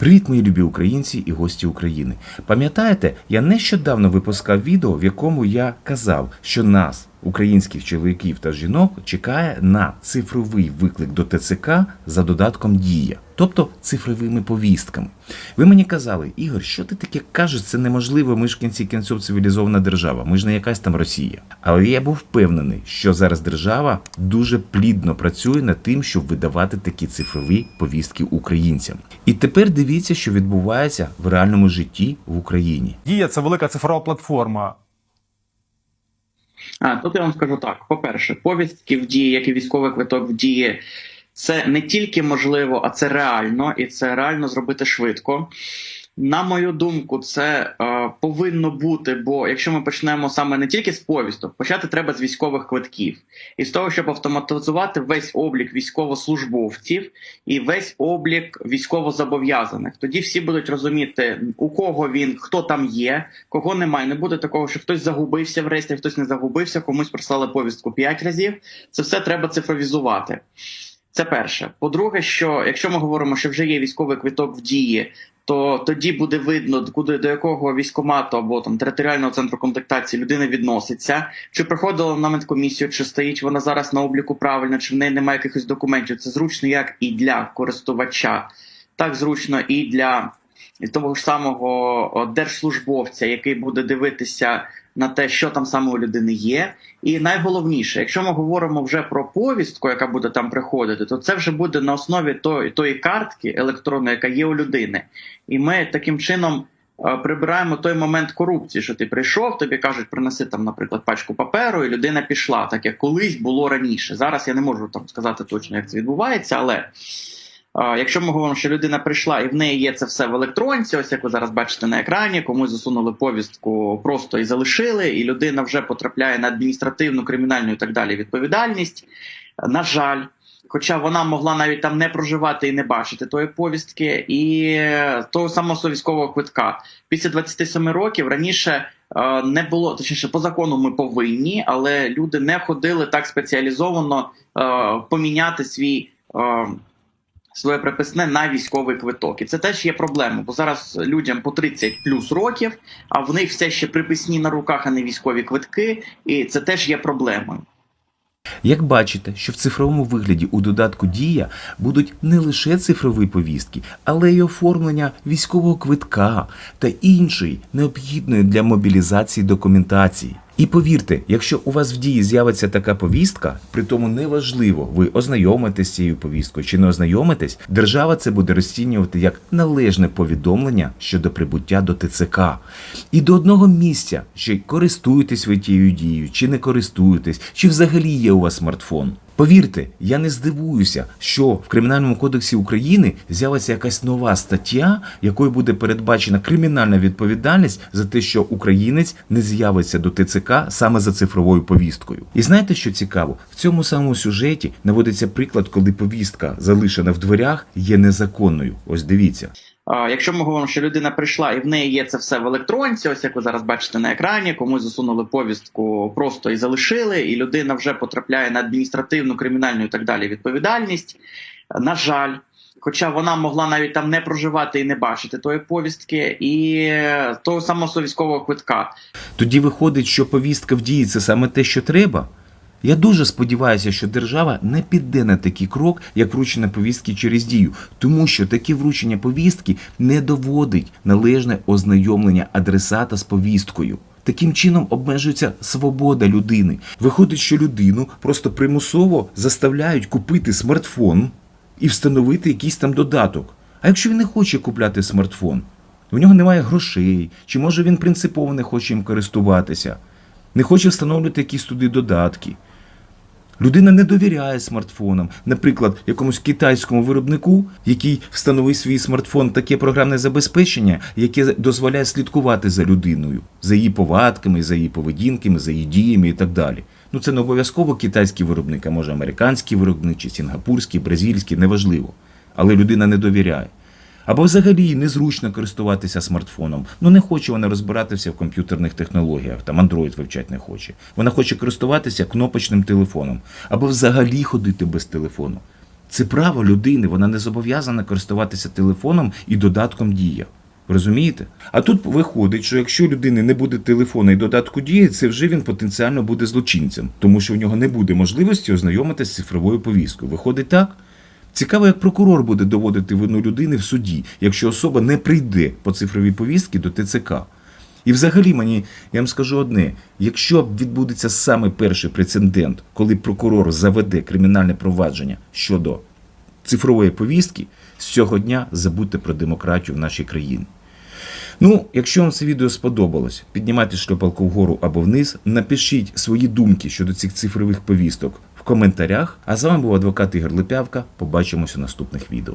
Привіт, мої любі українці і гості України. Пам'ятаєте, я нещодавно випускав відео, в якому я казав, що нас, українських чоловіків та жінок, чекає на цифровий виклик до ТЦК за додатком Дія, тобто цифровими повістками. Ви мені казали, Ігор, що ти таке кажеш? Це неможливо. Ми ж в кінці кінців цивілізована держава. Ми ж не якась там Росія. Але я був впевнений, що зараз держава дуже плідно працює над тим, щоб видавати такі цифрові повістки українцям. І тепер дивіться, що відбувається в реальному житті в Україні. Дія це велика цифрова платформа. Тут я вам скажу так: по-перше, повістки в дії, як і військовий квиток в дії, це не тільки можливо, а це реально, і це реально зробити швидко. На мою думку, це е, повинно бути, бо якщо ми почнемо саме не тільки з повісток, почати треба з військових квитків, і з того, щоб автоматизувати весь облік військовослужбовців і весь облік військовозобов'язаних. Тоді всі будуть розуміти, у кого він, хто там є, кого немає. Не буде такого, що хтось загубився в реєстрі, хтось не загубився, комусь прислали повістку 5 разів. Це все треба цифровізувати. Це перше. По-друге, що якщо ми говоримо, що вже є військовий квиток в дії, то тоді буде видно, куди до якого військомату або там територіального центру контактації людина відноситься, чи приходила на медкомісію, чи стоїть вона зараз на обліку правильно, чи в неї немає якихось документів. Це зручно як і для користувача, так зручно і для того ж самого держслужбовця, який буде дивитися на те, що там саме у людини є. І найголовніше, якщо ми говоримо вже про повістку, яка буде там приходити, то це вже буде на основі тої, тої картки електронної, яка є у людини. І ми таким чином е, прибираємо той момент корупції, що ти прийшов, тобі кажуть, принеси там, наприклад, пачку паперу, і людина пішла, так як колись було раніше. Зараз я не можу там сказати точно, як це відбувається, але. Якщо ми говоримо, що людина прийшла і в неї є це все в електронці, ось як ви зараз бачите на екрані, комусь засунули повістку просто і залишили, і людина вже потрапляє на адміністративну, кримінальну і так далі відповідальність. На жаль, хоча вона могла навіть там не проживати і не бачити тої повістки, і того самого військового квитка. Після 27 років раніше е, не було, точніше, по закону ми повинні, але люди не ходили так спеціалізовано е, поміняти свій. Е, своє приписне на військовий квиток. І це теж є проблема, бо зараз людям по 30 плюс років, а в них все ще приписні на руках, а не військові квитки, і це теж є проблемою. Як бачите, що в цифровому вигляді у додатку Дія будуть не лише цифрові повістки, але й оформлення військового квитка та іншої необхідної для мобілізації документації. І повірте, якщо у вас в дії з'явиться така повістка, при тому неважливо, ви ознайомитесь цією повісткою чи не ознайомитесь, держава це буде розцінювати як належне повідомлення щодо прибуття до ТЦК. І до одного місця, чи користуєтесь ви тією дією, чи не користуєтесь, чи взагалі є у вас смартфон. Повірте, я не здивуюся, що в Кримінальному кодексі України з'явиться якась нова стаття, якою буде передбачена кримінальна відповідальність за те, що українець не з'явиться до ТЦК саме за цифровою повісткою. І знаєте, що цікаво? В цьому самому сюжеті наводиться приклад, коли повістка, залишена в дверях, є незаконною. Ось дивіться. Якщо ми говоримо, що людина прийшла і в неї є це все в електронці, ось як ви зараз бачите на екрані, комусь засунули повістку просто і залишили, і людина вже потрапляє на адміністративну, кримінальну і так далі відповідальність. На жаль, хоча вона могла навіть там не проживати і не бачити тої повістки, і того самого військового квитка. Тоді виходить, що повістка в дії це саме те, що треба. Я дуже сподіваюся, що держава не піде на такий крок, як вручення повістки через дію, тому що таке вручення повістки не доводить належне ознайомлення адресата з повісткою. Таким чином обмежується свобода людини. Виходить, що людину просто примусово заставляють купити смартфон і встановити якийсь там додаток. А якщо він не хоче купляти смартфон, у нього немає грошей, чи може він принципово не хоче їм користуватися, не хоче встановлювати якісь туди додатки. Людина не довіряє смартфонам, наприклад, якомусь китайському виробнику, який встановив свій смартфон таке програмне забезпечення, яке дозволяє слідкувати за людиною, за її повадками, за її поведінками, за її діями і так далі. Ну це не обов'язково китайський виробник, а може американський виробник, чи сінгапурський, бразильський, неважливо. Але людина не довіряє. Або взагалі незручно користуватися смартфоном. Ну не хоче вона розбиратися в комп'ютерних технологіях, там Android вивчати не хоче. Вона хоче користуватися кнопочним телефоном, або взагалі ходити без телефону. Це право людини, вона не зобов'язана користуватися телефоном і додатком дія. Розумієте? А тут виходить, що якщо людини не буде телефона і додатку дії, це вже він потенціально буде злочинцем, тому що в нього не буде можливості ознайомитися з цифровою повісткою. Виходить так? Цікаво, як прокурор буде доводити вину людини в суді, якщо особа не прийде по цифровій повістці до ТЦК. І взагалі мені, я вам скажу одне: якщо відбудеться саме перший прецедент, коли прокурор заведе кримінальне провадження щодо цифрової повістки, з цього дня забудьте про демократію в нашій країні. Ну, якщо вам це відео сподобалось, піднімайте шльопалку вгору або вниз, напишіть свої думки щодо цих цифрових повісток в коментарях. А з вами був адвокат Ігор Липявка. Побачимося в наступних відео.